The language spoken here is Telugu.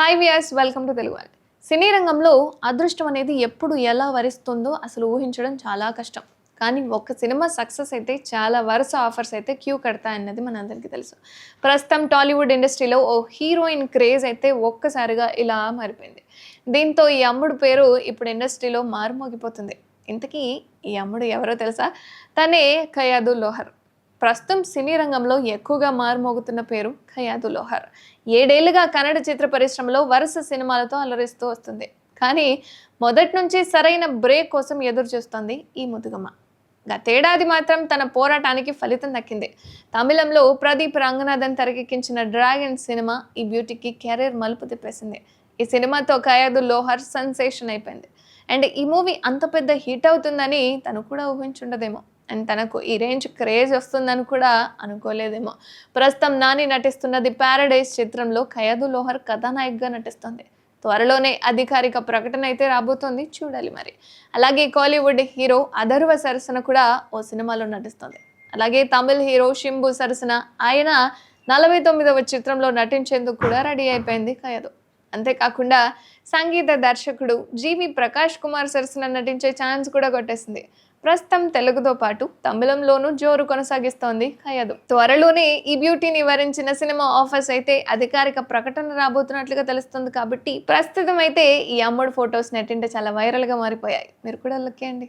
Hi viewers welcome to Telugu world cine రంగంలో అదృష్టం అనేది ఎప్పుడు ఎలా వరిస్తుందో అసలు ఊహించడం చాలా కష్టం. కానీ ఒక్క సినిమా సక్సెస్ అయితే చాలా వరుస ఆఫర్స్ అయితే క్యూ కడతాయన్నది మనందరికీ తెలుసు. ప్రస్తుతం టాలీవుడ్ ఇండస్ట్రీలో ఓ హీరోయిన్ క్రేజ్ అయితే ఒక్కసారిగా ఇలా మారిపోయింది. దీంతో ఈ అమ్ముడు పేరు ఇప్పుడు ఇండస్ట్రీలో మారుమోగిపోతుంది. ఇంతకీ ఈ అమ్ముడు ఎవరో తెలుసా? తనే ఖయాదు లోహర్. ప్రస్తుతం సినీ రంగంలో ఎక్కువగా మారుమోగుతున్న పేరు ఖయాదు లోహర్. ఏడేళ్ళుగా కన్నడ చిత్ర పరిశ్రమలో వరుస సినిమాలతో అలరిస్తూ వస్తుంది. కానీ మొదటి నుంచి సరైన బ్రేక్ కోసం ఎదురు చూస్తోంది ఈ ముదుగమ్మ. గతేడాది మాత్రం తన పోరాటానికి ఫలితం దక్కింది. తమిళంలో ప్రదీప్ రంగనాథన్ తెరకెక్కించిన డ్రాగన్ సినిమా ఈ బ్యూటీకి కెరీర్ మలుపు తిప్పేసింది. ఈ సినిమాతో ఖయాదు లోహర్ సెన్సేషన్ అయిపోయింది. అండ్ ఈ మూవీ అంత పెద్ద హిట్ అవుతుందని తను కూడా ఊహించుండదేమో. అండ్ తనకు ఈ రేంజ్ క్రేజ్ వస్తుందని కూడా అనుకోలేదేమో. ప్రస్తుతం నాని నటిస్తున్నది ప్యారడైజ్ చిత్రంలో ఖయదు లోహర్ కథానాయకగా నటిస్తుంది. త్వరలోనే అధికారిక ప్రకటన అయితే రాబోతోంది చూడాలి మరి. అలాగే కాలీవుడ్ హీరో అధర్వ సరసన కూడా ఓ సినిమాలో నటిస్తుంది. అలాగే తమిళ్ హీరో షింబు సరసన ఆయన నలభై తొమ్మిదవ చిత్రంలో నటించేందుకు కూడా రెడీ అయిపోయింది ఖయదు అంతేకాకుండా సంగీత దర్శకుడు జీవి ప్రకాష్ కుమార్ సరసన నటించే ఛాన్స్ కూడా కొట్టేసింది. ప్రస్తుతం తెలుగుతో పాటు తమిళంలోనూ జోరు కొనసాగిస్తోంది హయదు. త్వరలోనే ఈ బ్యూటీని వరించిన సినిమా ఆఫర్స్ అయితే అధికారిక ప్రకటన రాబోతున్నట్లుగా తెలుస్తుంది కాబట్టి ప్రస్తుతం అయితే ఈ అమ్మడు ఫొటోస్ నెట్టింటే చాలా వైరల్గా మారిపోయాయి. మీరు కూడా లక్కే అండి.